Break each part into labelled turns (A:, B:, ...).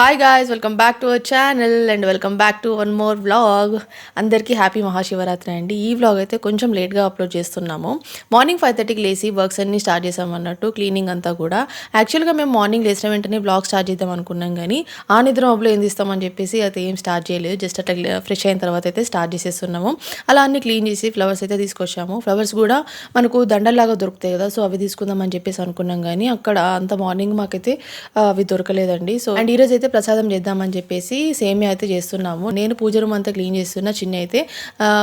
A: Hi guys welcome back to our channel and welcome back to one more vlog అందరికీ happy Mahashivratri అండి. ఈ vlog అయితే కొంచెం లేట్గా అప్లోడ్ చేస్తున్నాము. మార్నింగ్ ఫైవ్ థర్టీకి లేసి వర్క్స్ అన్ని స్టార్ట్ చేసాం అన్నట్టు క్లీనింగ్ అంతా కూడా. యాక్చువల్గా మేము మార్నింగ్ లేచిన వెంటనే వ్లాగ్ స్టార్ట్ చేద్దాం అనుకున్నాం కానీ ఆ నిద్ర మబ్బులో ఏం తీస్తామని చెప్పేసి అయితే ఏం స్టార్ట్ చేయలేదు. జస్ట్ అట్లా ఫ్రెష్ అయిన తర్వాత అయితే స్టార్ట్ చేసేస్తున్నాము. అలా అన్ని క్లీన్ చేసి ఫ్లవర్స్ అయితే తీసుకొచ్చాము. ఫ్లవర్స్ కూడా మనకు దండల్లాగా దొరుకుతాయి కదా సో అవి తీసుకుందాం అని చెప్పేసి అనుకున్నాం కానీ అక్కడ అంత మార్నింగ్ మాకైతే అవి దొరకలేదండి. సో అండ్ ఈరోజు అయితే ప్రసాదం చేద్దామని చెప్పేసి సేమియా అయితే చేస్తున్నాము. నేను పూజ రూమ్ అంతా క్లీన్ చేస్తున్నా చిన్న అయితే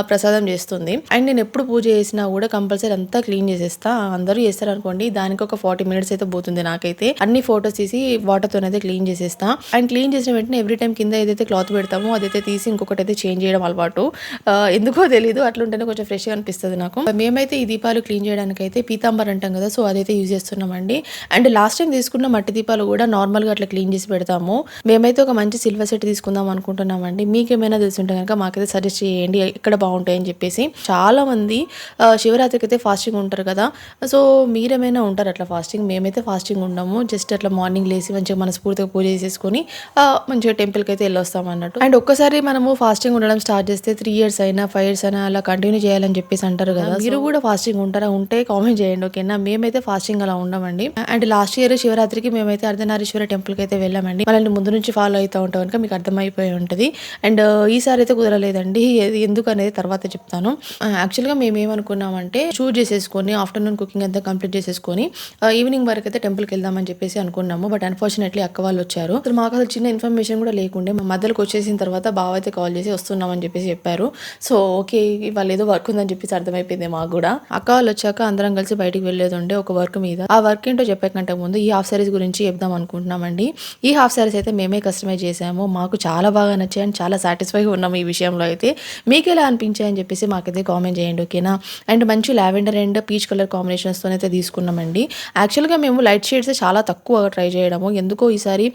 A: ప్రసాదం చేస్తుంది. అండ్ నేను ఎప్పుడు పూజ చేసినా కూడా కంపల్సరీ అంతా క్లీన్ చేసేస్తా. అందరూ చేస్తారు అనుకోండి దానికి ఒక ఫార్టీ మినిట్స్ అయితే పోతుంది నాకైతే. అన్ని ఫొటోస్ తీసి వాటర్ తోనైతే క్లీన్ చేసేస్తా. అండ్ క్లీన్ చేసిన వెంటనే ఎవ్రీ టైం కింద ఏదైతే క్లాత్ పెడతామో అదైతే తీసి ఇంకొకటి అయితే చేంజ్ చేయడం అలవాటు. ఎందుకో తెలియదు అట్లుంటేనే కొంచెం ఫ్రెష్గా అనిపిస్తుంది నాకు. మేమైతే ఈ దీపాలు క్లీన్ చేయడానికి అయితే పీతాంబర్ అంటాం కదా సో అదైతే యూజ్ చేస్తున్నామండి. అండ్ లాస్ట్ టైం తీసుకున్న మట్టి దీపాలు కూడా నార్మల్గా అట్లా క్లీన్ చేసి పెడతాము. మేమైతే ఒక మంచి సిల్వర్ సెట్ తీసుకుందాం అనుకుంటున్నామండి. మీకేమైనా తెలుసుంటే కనుక మాకైతే సజెస్ట్ చేయండి. ఎక్కడ బాగుంటాయని చెప్పేసి. చాలా మంది ఆ, శివరాత్రికి అయితే ఫాస్టింగ్ ఉంటారు కదా. సో మీరేమైనా ఉంటారు అట్లా ఫాస్టింగ్? మేమైతే ఫాస్టింగ్ ఉండము. జస్ట్ అట్లా మార్నింగ్ లేసి మంచిగా మనస్ఫూర్తిగా పూజ చేసేసుకొని మంచిగా టెంపుల్కి అయితే వెళ్ళొస్తాం అన్నట్టు. అండ్ ఒక్కసారి మనము ఫాస్టింగ్ ఉండడం స్టార్ట్ చేస్తే త్రీ ఇయర్స్ అయినా ఫైవ్ ఇయర్స్ అయినా అలా కంటిన్యూ చేయాలని చెప్పేసి అంటారు కదా. మీరు కూడా ఫాస్టింగ్ ఉంటారా? ఉంటే కామెంట్ చేయండి ఓకేనా? మేమైతే ఫాస్టింగ్ అలా ఉండమండి. అండ్ లాస్ట్ ఇయర్ శివరాత్రికి మేమైతే అర్ధనారీశ్వర టెంపుల్కి అయితే వెళ్ళామండి. మనల్ని ముందు నుంచి ఫాలో అవుతూ ఉంటాం కనుక మీకు అర్థమైపోయి ఉంటుంది. అండ్ uh, ఈసారి అయితే కుదరలేదండి. ఎందుకు అనేది తర్వాత చెప్తాను. Uh, యాక్చువల్గా మేము ఏమనుకున్నామంటే షూట్ చేసేసుకొని ఆఫ్టర్నూన్ కుకింగ్ అంతా కంప్లీట్ చేసేసుకొని uh, ఈవినింగ్ వరకు అయితే టెంపుల్కి వెళ్దామని చెప్పేసి అనుకున్నాము. బట్ అన్ఫార్చునేట్లీ అక్క వాళ్ళు వచ్చారు. అసలు మాకు అసలు చిన్న ఇన్ఫర్మేషన్ కూడా లేకుండే మా మధ్యలోకి వచ్చేసిన తర్వాత బావ అయితే కాల్ చేసి వస్తున్నామని చెప్పేసి చెప్పారు. సో ఓకే వాళ్ళు ఏదో వర్క్ ఉందని చెప్పేసి అర్థమైపోయింది మాకు కూడా. అక్క వాళ్ళు వచ్చాక అందరం కలిసి బయటికి వెళ్ళేది ఉండే ఒక వర్క్ మీద. ఆ వర్క్ ఏంటో చెప్పే కంటే ముందు ఈ హాఫ్ సారీస్ గురించి చెప్దాం అనుకుంటున్నామండి. ఈ హాఫ్ సారీస్ అయితే అయితే మేమే కస్టమైజ్ చేసాము. మాకు చాలా బాగా నచ్చాయి అండ్ చాలా సాటిస్ఫైగా ఉన్నాము ఈ విషయంలో అయితే. మీకు ఎలా అనిపించాయి అని చెప్పేసి మాకైతే కామెంట్ చేయండి ఓకేనా అండ్ మంచి లావెండర్ అండ్ పీచ్ కలర్ కాంబినేషన్స్తో అయితే తీసుకున్నామండి. యాక్చువల్గా మేము లైట్ షేడ్స్ చాలా తక్కువ ట్రై చేయడము. ఎందుకో ఈసారి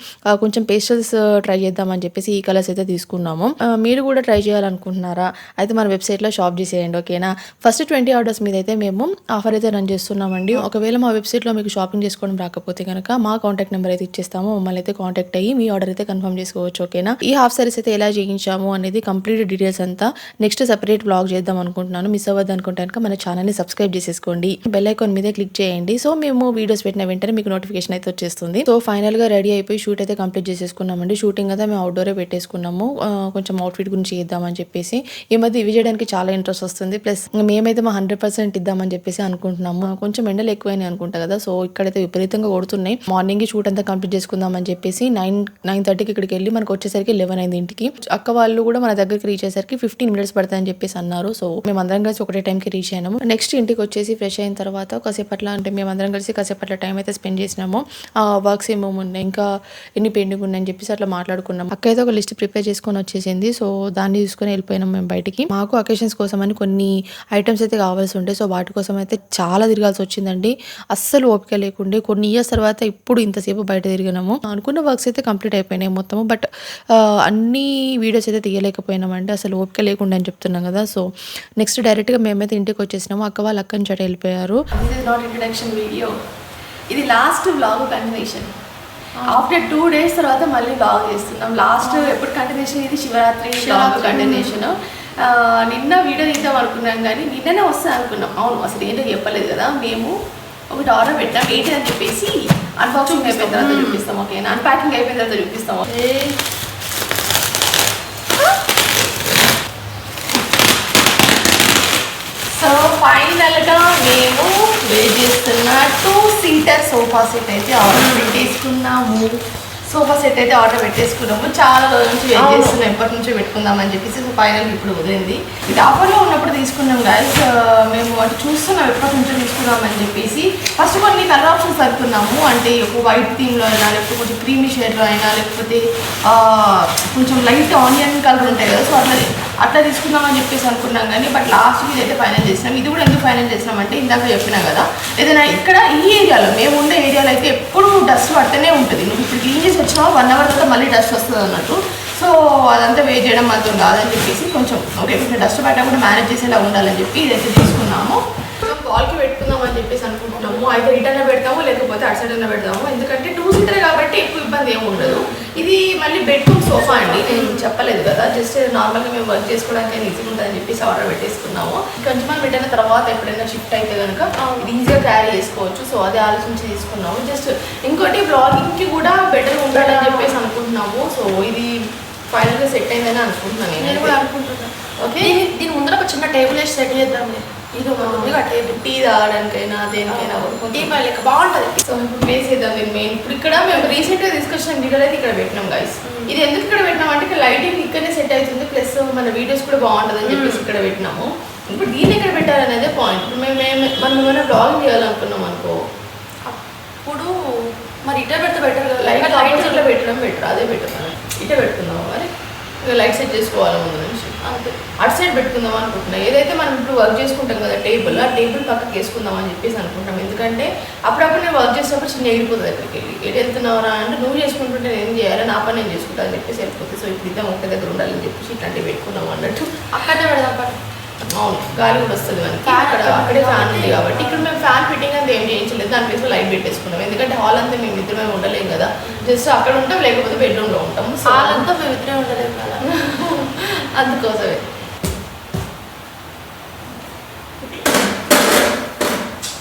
A: కొంచెం పేస్టల్స్ ట్రై చేద్దామని చెప్పేసి ఈ కలర్స్ అయితే తీసుకున్నాము. మీరు కూడా ట్రై చేయాలనుకుంటున్నారా? అయితే మన వెబ్సైట్లో షాప్ చేసేయండి ఓకేనా ఫస్ట్ ట్వంటీ ఆర్డర్స్ మీద అయితే మేము ఆఫర్ అయితే రన్ చేస్తున్నామండి. ఒకవేళ మా వెబ్సైట్లో మీకు షాపింగ్ చేసుకోవడం రాకపోతే కనుక మా కాంటాక్ట్ నెంబర్ అయితే ఇచ్చేస్తాము. మమ్మల్ని అయితే కాంటాక్ట్ అయ్యి మీ ఆర్డర్ అయితే కన్ఫర్మ్ చేసుకోవచ్చు ఓకేనా ఈ హాఫ్ సారీస్ అయితే ఎలా చేయించాము అనేది కంప్లీట్ డీటెయిల్స్ అంతా నెక్స్ట్ సెపరేట్ బ్లాగ్ చేద్దాం అనుకుంటున్నాను. మిస్ అవ్వద్దు అనుకుంటే కనుక మన ఛానల్ని సబ్స్క్రైబ్ చేసేసుకోండి. బెల్ ఐకాన్ మీద క్లిక్ చేయండి. సో మేము వీడియోస్ పెట్టిన వెంటనే మీకు నోటిఫికేషన్ అయితే వచ్చేస్తుంది. సో ఫైనల్గా రెడీ అయిపోయి షూట్ అయితే కంప్లీట్ చేసేసుకున్నామండి. షూటింగ్ అయితే మేము అవుట్డోరే పెట్టేసుకున్నాము. కొంచెం అవుట్ఫిట్ గురించి చేద్దామని చెప్పేసి. ఈ మధ్య ఇవి చేయడానికి చాలా ఇంట్రెస్ట్ వస్తుంది. ప్లస్ మేమైతే మా హండ్రెడ్ పర్సెంట్ ఇద్దామని చెప్పేసి అనుకుంటున్నాము. కొంచెం ఎండలు ఎక్కువైనాయి అనుకుంటా కదా. సో ఇక్కడైతే విపరీతంగా కొడుతున్నాయి. మార్నింగ్ షూట్ అంతా కంప్లీట్ చేసుకుందామని చెప్పేసి నైన్ నైన్ థర్టీకి ఇక్కడికి వెళ్ళి మనకు వచ్చేసరికి లెవెన్ అయింది ఇంటికి. అక్క వాళ్ళు కూడా మన దగ్గరికి రీచ్ అయ్యేసరికి ఫిఫ్టీన్ మినిట్స్ పడుతుందని చెప్పేసి అన్నారు. సో మేము అందరం కలిసి ఒకటే టైంకి రీచ్ అయినాము. నెక్స్ట్ ఇంటికి వచ్చేసి ఫ్రెష్ అయిన తర్వాత కాసేపట్ల అంటే మేము అందరం కలిసి కాసేపట్ల టైం అయితే స్పెండ్ చేసినాము. ఆ వర్క్స్ ఏమేమి ఉన్నాయి ఇంకా ఎన్ని పెండింగ్ ఉన్నాయని చెప్పేసి అట్లా మాట్లాడుకున్నాం అక్క అయితే ఒక లిస్ట్ ప్రిపేర్ చేసుకొని వచ్చేసింది. సో దాన్ని తీసుకొని వెళ్ళిపోయినాం మేము బయటికి. మాకు అకేషన్స్ కోసం అని కొన్ని ఐటమ్స్ అయితే కావాల్సి ఉండే. సో వాటి కోసం అయితే చాలా తిరగాల్సి వచ్చిందండి. అస్సలు ఓపిక లేకుండే కొన్ని ఇయర్స్ తర్వాత ఇప్పుడు ఇంతసేపు బయట తిరిగినాము. అనుకున్న వర్క్స్ అయితే కంప్లీట్ అయిపోయినాయి మొత్తము. బట్ అన్ని వీడియోస్ అయితే తీయలేకపోయినామంటే అసలు ఓపిక లేకుండా అని చెప్తున్నాం కదా. సో నెక్స్ట్ డైరెక్ట్గా మేమైతే ఇంటికి వచ్చేసినాము. అక్క వాళ్ళు అక్కడి నుంచి అటు వెళ్ళిపోయారు వీడియో ఇది last vlog continuation after two days తర్వాత మళ్ళీ వ్లాగ్ చేస్తున్నాం. లాస్ట్ ఎప్పుడు కంటిన్యూషన్ ఇది శివరాత్రి కంటిన్యూషన్ నిన్న వీడియో తీద్దాం అనుకున్నాం కానీ నిన్ననే వస్తా అనుకున్నాం అవును అసలు ఏంటో చెప్పలేదు కదా. మేము ఒకటి ఆర్డర్ పెట్టాం ఏంటి అని చెప్పేసి అన్బాక్సింగ్ అయిపోయిన తర్వాత చూపిస్తాం ఓకేనా అన్పాకింగ్ అయిపోయిన తర్వాత చూపిస్తాం ఓకే సో ఫైనల్గా మేము వెయిట్ చేస్తున్న టూ సీటర్ సోఫా సెట్ అయితే ఆర్డర్ పెట్టేసుకున్నాము. సోఫా సెట్ అయితే ఆర్డర్ పెట్టేసుకున్నాము. చాలా రోజుల నుంచి వెయిట్ చేస్తున్నాం. ఎప్పటి నుంచో పెట్టుకుందామని చెప్పేసి సో ఫైనల్ ఇప్పుడు కుదిరింది ఇది ఆఫర్లో ఉన్నప్పుడు తీసుకున్నాం గాయస్ మేము అటు చూస్తున్నాం ఎప్పటి నుంచో తీసుకున్నామని చెప్పేసి. ఫస్ట్ కొన్ని కలర్ ఆప్షన్స్ అనుకున్నాము అంటే ఒక వైట్ థీమ్లో అయినా లేకపోతే కొంచెం క్రీమీ షేడ్లో అయినా లేకపోతే కొంచెం లైట్ ఆనియన్ కలర్ ఉంటాయి కదా సో అట్లా అట్లా తీసుకుందామని చెప్పేసి అనుకున్నాం కానీ బట్ లాస్ట్ ఇది అయితే ఫైనల్ చేసినాం. ఇది కూడా ఎందుకు ఫైనల్ చేసినాం అంటే ఇందాక చెప్పినా కదా ఏదైనా ఇక్కడ ఈ ఏరియాలో మేము ఉండే ఏరియాలో అయితే ఎప్పుడు డస్ట్ పడుతూనే ఉంటుంది. నువ్వు ఇప్పుడు క్లీన్ చేసి వచ్చినావు వన్ అవర్ తర్వాత మళ్ళీ డస్ట్ వస్తుంది అన్నట్టు. సో అదంతా వెయిట్ చేయడం మాత్రం కాదని చెప్పేసి కొంచెం ఓకే కొంచెం డస్ట్ పెట్టకుండా మేనేజ్ చేసేలా ఉండాలని చెప్పి ఇదైతే తీసుకున్నాము. బాల్కి పెట్టుకుందాం అని చెప్పేసి అనుకుంటున్నాము. అయితే రిటర్న్ పెడతాము లేకపోతే అటు సైడ్ పెడతాము. ఎందుకంటే టూ సీటర్ కాబట్టి ఎక్కువ ఇబ్బంది ఏమి ఉండదు. ఇది మళ్ళీ బెడ్రూమ్ సోఫా అండి. నేను చెప్పలేదు కదా. జస్ట్ నార్మల్గా మేము వర్క్ చేసుకోవడానికి ఈజీగా ఉంటుందని చెప్పేసి ఆర్డర్ పెట్టేసుకున్నాము. కొంచెం మనం రిటర్న్ తర్వాత ఎప్పుడైనా షిఫ్ట్ అయితే కనుక ఇది ఈజీగా క్యారీ చేసుకోవచ్చు. సో అది ఆలోచించి తీసుకున్నాము. జస్ట్ ఇంకోటి బ్లాగింగ్కి కూడా బెటర్ ఉండాలని చెప్పేసి అనుకుంటున్నాము. సో ఇది ఫైనల్గా సెట్ అయిందని అనుకుంటున్నాను
B: నేను కూడా అనుకుంటున్నాను
A: ఓకే
B: దీని దీని ముందర ఒక చిన్న టేబుల్ వేసి సెట్ చేద్దాం ఇది ఒకటి ఉంది ఆ టేబుల్
A: టీ తాగడానికైనా దేనికైనా
B: టీ పై లెక్క బాగుంటది.
A: సో ఇప్పుడు చేద్దాం దీన్ని మెయిన్ ఇప్పుడు ఇక్కడ మేము రీసెంట్గా తీసుకొచ్చిన గిన్నెలు అయితే ఇక్కడ పెట్టినాం గైస్ ఇది ఎందుకు ఇక్కడ పెట్టినాం అంటే ఇక్కడ లైటింగ్ ఇక్కడనే సెట్ అవుతుంది ప్లస్ మన వీడియోస్ కూడా బాగుంటుంది అని చెప్పేసి ఇక్కడ పెట్టినాము. ఇప్పుడు దీన్ని ఎక్కడ పెట్టాలనేదే పాయింట్ ఇప్పుడు మేము మనం ఏమైనా బ్లాగింగ్ చేయాలనుకున్నాం అనుకో.
B: అప్పుడు మరి ఇటే పెడితే బెటర్
A: లైట్ ఆపోజిట్లో పెట్టడం బెటర్ అదే బెటర్ మనం ఇటే పెట్టుకుందాం ఇక లైట్ సెట్ చేసుకోవాలి ముందు నుంచి.
B: అంతే.
A: అటు సైడ్ పెట్టుకుందాం అనుకుంటున్నా. ఏదైతే మనం ఇప్పుడు వర్క్ చేసుకుంటాం కదా టేబుల్ ఆ టేబుల్ పక్కకి వేసుకుందాం అని చెప్పేసి అనుకుంటాం. ఎందుకంటే అప్పుడప్పుడు నేను వర్క్ చేసేటప్పుడు చిన్న వెళ్ళిపోతుంది అక్కడికి వెళ్ళి. ఎటు వెళ్తున్నావురా? అంటే నువ్వు చేసుకుంటుంటే నేను చేయాలి నా పని నేను చేసుకుంటా అని చెప్పేసి వెళ్ళిపోతుంది. సో ఇప్పుడు ఇద్దాం ఒక్క దగ్గర ఉండాలని చెప్పేసి ఇట్లాంటివి పెట్టుకుందాం అన్నట్టు.
B: అక్కడనే పెడదాం పట్టు
A: గాలి కూడా వస్తుంది మనకి అక్కడ ఫ్యాన్ ఉంది
B: కాబట్టి-
A: ఇక్కడ మేము ఫ్యాన్ ఫిట్టింగ్ అంతా ఏం చేయించలేదు. దాని ప్లేస్లో లైట్ పెట్టేసుకున్నాం. ఎందుకంటే హాల్ అంతా మేము ఇద్దరమే ఉండలేం కదా. జస్ట్ అక్కడ ఉంటాం లేకపోతే బెడ్రూమ్లో ఉంటాం. సో
B: వాళ్ళంతా మేము ఇద్దరే ఉండలేము కదా.
A: అందుకోసమే.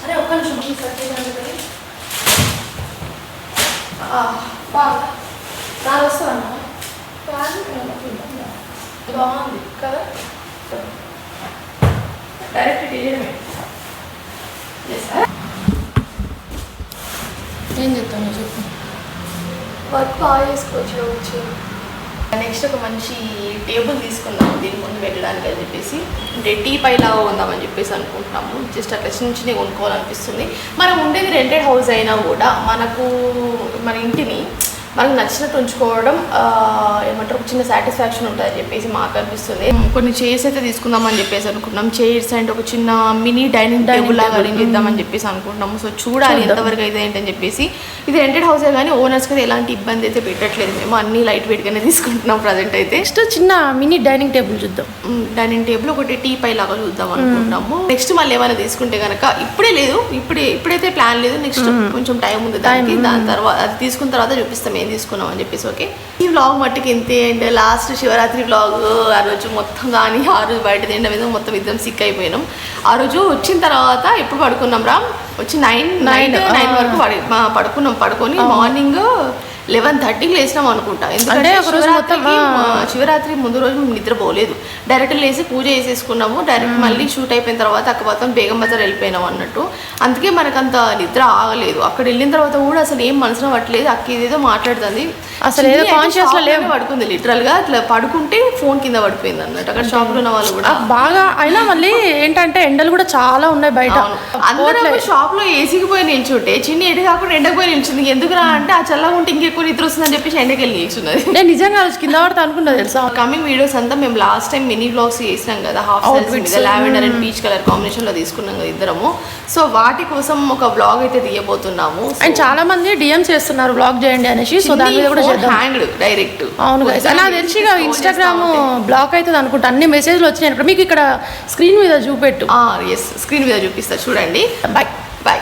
B: అరే ఒక్క నిమిషం బాగుందా నాది వస్తుందన్నా
A: బాగుంది కదా? డైరెక్ట్ చేయడమే
B: ఏం చెప్తాను చెప్పు
A: వర్క్ బాగా చేసుకోవచ్చు వచ్చి నెక్స్ట్ ఒక మంచి టేబుల్ తీసుకుందాం. దీని ముందు పెట్టడానికి అని చెప్పేసి. అంటే టీ పైలాగా ఉందామని చెప్పేసి అనుకుంటున్నాము. జస్ట్ అట్లా చిన్న చిన్నవి కొనుక్కోవాలనిపిస్తుంది. మనం ఉండేది రెంటెడ్ హౌస్ అయినా కూడా మనకు మన ఇంటిని మనకు నచ్చినట్టు ఉంచుకోవడం ఏమంటారు ఒక చిన్న సాటిస్ఫాక్షన్ ఉంటుందని చెప్పేసి మాకు అనిపిస్తుంది. కొన్ని చైర్స్ అయితే తీసుకుందామని చెప్పేసి అనుకుంటున్నాం. చైర్స్ అండ్ ఒక చిన్న మినీ డైనింగ్ టేబుల్ లాగా అరేంజ్ చేద్దామని చెప్పేసి అనుకుంటున్నాము. సో చూడాలి ఎంతవరకు అయితే ఏంటని చెప్పేసి. ఇది రెంటెడ్ హౌసే కానీ ఓనర్స్కి అయితే ఎలాంటి ఇబ్బంది అయితే పెట్టట్లేదు. మేము అన్ని లైట్ వెయిట్గానే తీసుకుంటున్నాం ప్రజెంట్ అయితే.
B: నెక్స్ట్ చిన్న మినీ డైనింగ్ టేబుల్ చూద్దాం.
A: డైనింగ్ టేబుల్ ఒకటి టీ పై లాగా చూద్దాం అనుకుంటున్నాము. నెక్స్ట్ మళ్ళీ ఏమైనా తీసుకుంటే కనుక ఇప్పుడే లేదు. ఇప్పుడే ఇప్పుడైతే ప్లాన్ లేదు. నెక్స్ట్ కొంచెం టైం ఉంది దానికి. దాని తర్వాత అది తీసుకున్న తర్వాత చూపిస్తాం. తీసుకున్నాం అని చెప్పేసి ఓకే? ఈ వ్లాగ్ మట్టుకు ఇంతే అండ్ లాస్ట్ శివరాత్రి వ్లాగ్ ఆ రోజు మొత్తం కానీ ఆ రోజు బయట తినడం మీద మొత్తం ఇద్దరం సిక్ అయిపోయినాం. ఆ రోజు వచ్చిన తర్వాత ఎప్పుడు పడుకున్నాం రా? వచ్చి నైన్ నైన్ నైన్. వరకు పడుకున్నాం. పడుకొని మార్నింగ్ లెవెన్ థర్టీకి లేచినాం అనుకుంటా. ఎందుకంటే
B: మొత్తం,
A: శివరాత్రికి, శివరాత్రి ముందు రోజు మేము నిద్రపోలేదు డైరెక్ట్ లేసి పూజ చేసేసుకున్నాము. డైరెక్ట్ మళ్ళీ షూట్ అయిపోయిన తర్వాత అక్కపోతాం బేగం బజార్ వెళ్ళిపోయినాం అన్నట్టు. అందుకే మనకు అంత నిద్ర ఆగలేదు. అక్కడ వెళ్ళిన తర్వాత కూడా అసలు ఏం మనసులో పట్టలేదు. అక్క ఇదేదో మాట్లాడుతుంది.
B: అసలు ఏదో లో లేవు.
A: పడుకుంది లిటరల్గా అట్లా పడుకుంటే ఫోన్ కింద పడిపోయింది అన్నట్టు. అక్కడ షాప్లో ఉన్న వాళ్ళు కూడా.
B: బాగా అయినా మళ్ళీ ఏంటంటే ఎండలు కూడా చాలా ఉన్నాయి బయట.
A: అందరూ షాప్లో ఏసీకి పోయి నిల్చుంటే చిన్న ఎటు కాకుండా ఎండకు పోయి నిల్చుంది. ఎందుకురా అంటే ఆ చల్లగా ఉంటే ఇంకెక్కువ నిద్ర వస్తుందని చెప్పేసి ఎండకి వెళ్ళి నిల్చున్నది
B: నేను నిజంగా ఆ రోజు కింద పడితే అనుకున్నా తెలుసా?
A: కమింగ్ వీడియోస్ అంతా మేము లాస్ట్ టైం మినీ బ్లాగ్స్ చేసినాం కదా హాఫ్. మీద లావెండర్ అండ్ పీచ్ కలర్ కాంబినేషన్లో తీసుకున్నాం కదా ఇద్దరము. సో వాటి కోసం ఒక బ్లాగ్ అయితే తీయబోతున్నాము.
B: అండ్ చాలా మంది డిఎం చేస్తున్నారు బ్లాగ్ చేయండి అనేసి సో దాని మీద కూడా చేద్దాం.
A: డైరెక్ట్
B: అవును. నాకు తెలిసి ఇన్స్టాగ్రామ్ బ్లాక్ అవుతుంది అనుకుంటా. అన్ని మెసేజ్లు వచ్చినాయి. మీకు ఇక్కడ స్క్రీన్ మీద చూపెట్టు.
A: ఎస్ స్క్రీన్ మీద చూపిస్తా. చూడండి.
B: Bye
A: bye